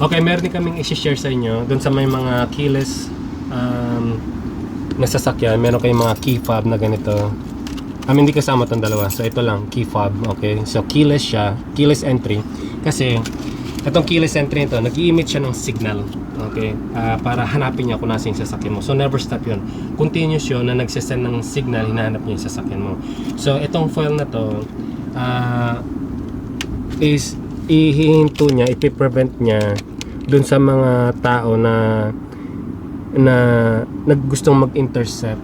Okay, meron din kaming i-share sa inyo doon sa may mga keyless um, na sasakyan. Meron kayong mga key fob na ganito. I mean, hindi kasama itong dalawa. So, ito lang, key fob. Okay. So, keyless siya. Keyless entry. Kasi, itong keyless entry ito, nag-i-emit siya ng signal. Okay. Ah, para hanapin niya kung nasa yung sasakyan mo. So, never stop yun. Continuous yun na nagsasend ng signal, hinahanap niya yung sasakyan mo. So, itong foil na to, ah, is ihihinto niya, ipiprevent niya dun sa mga tao na na naggustong mag-intercept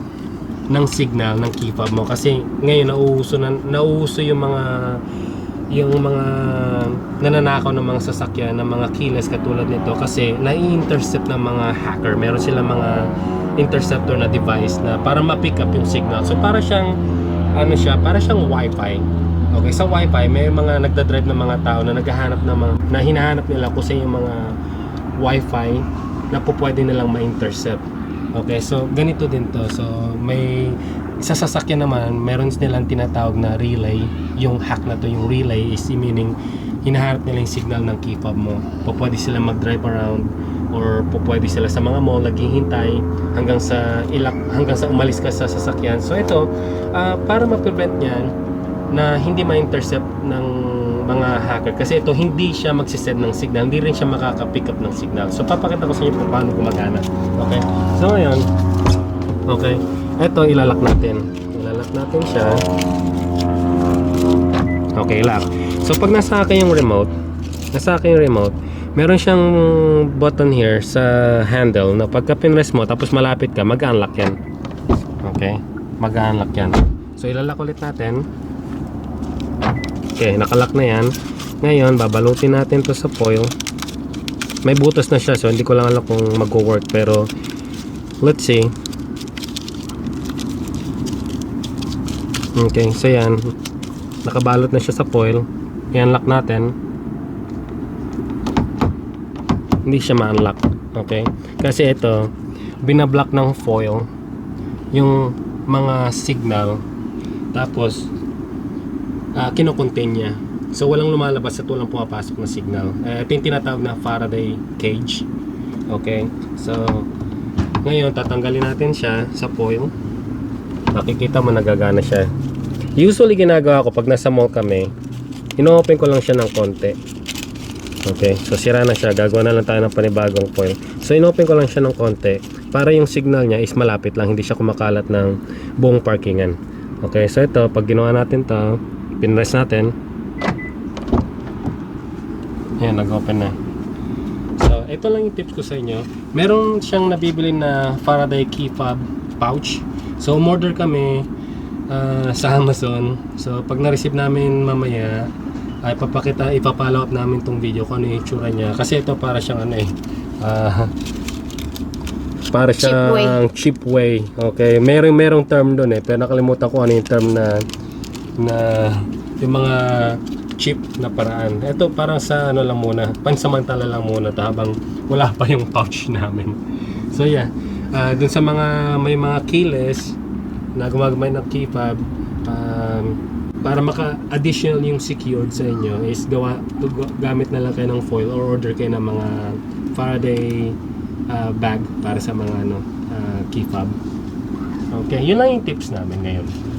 ng signal ng key fob mo. Kasi ngayon nauuso na nauuso yung mga yung mga nananakaw ng mga sasakyan ng mga keyless katulad nito kasi nai-intercept ng mga hacker. Meron silang mga interceptor na device na para ma-pick up yung signal. So para siyang ano siya para siyang wifi okay sa wifi may mga nagdadrive ng mga tao na naghahanap ng mga na hinahanap nila kung saan yung mga wifi na po pwede nilang ma-intercept. Okay so ganito din to. So may sa sasakyan naman meron nilang tinatawag na relay. Yung hack na to yung relay is meaning hinahanap nila yung signal ng key fob mo. Po pwede sila mag-drive around or po pwede sila sa mga mall naghihintay hanggang sa ilak hanggang sa umalis ka sa sasakyan. So ito ah, para ma-prevent niyan na hindi ma-intercept ng mga hacker kasi ito hindi siya magsisend ng signal hindi rin siya makaka-pick up ng signal. So papakita ko sa inyo kung paano gumagana. Okay? So ngayon okay. Ito ilalak natin. Ilalak natin siya. Okay lock. So pag nasa akin yung remote nasa akin yung remote meron siyang button here sa handle na pagka pinrest mo tapos malapit ka mag-unlock yan. Okay? Mag-unlock yan. So ilalak ulit natin Okay, nakalock na yan. Ngayon, babalutin natin to sa foil. May butas na siya, so hindi ko lang alam kung mag-work. Pero, let's see. Okay, so yan. Nakabalot na siya sa foil. I-unlock natin. Hindi siya ma-unlock. Okay? Kasi ito, binablock ng foil yung mga signal. Tapos, uh, kinocontain niya. So walang lumalabas at walang pumapasok na signal. Uh, ito yung tinatawag na Faraday cage. Okay? So ngayon tatanggalin natin siya sa foil. Makikita mo nagagana siya. Usually ginagawa ko pag nasa mall kami, ino-open ko lang siya ng konti. Okay, so sira na siya. Gagawa na lang tayo ng panibagong foil. So inopen ko lang siya ng konti para yung signal niya is malapit lang, hindi siya kumakalat ng buong parkingan. Okay, so ito, pag ginawa natin to, pinrest natin. Ayan, nag-open na. So, ito lang yung tips ko sa inyo. Meron siyang nabibili na Faraday key fob pouch. So, umorder kami ah, sa Amazon. So, pag na-receive namin mamaya, ay papakita, ipapollow up namin tong video kung ano yung itsura niya. Kasi ito para siyang ano eh, ah, para Cheap siyang cheap way. Okay, merong merong term doon eh, pero nakalimutan ko ano yung term na na yung mga cheap na paraan. Ito parang sa ano lang muna, pansamantala lang muna habang wala pa yung pouch namin. So yeah, ah, dun sa mga may mga keyless na gumagamay ng key fob, um, para maka-additional yung secured sa inyo is gawa gamit na lang kayo ng foil or order kayo ng mga Faraday ah, bag para sa mga ano ah, key fob. Okay, yun lang yung tips namin ngayon.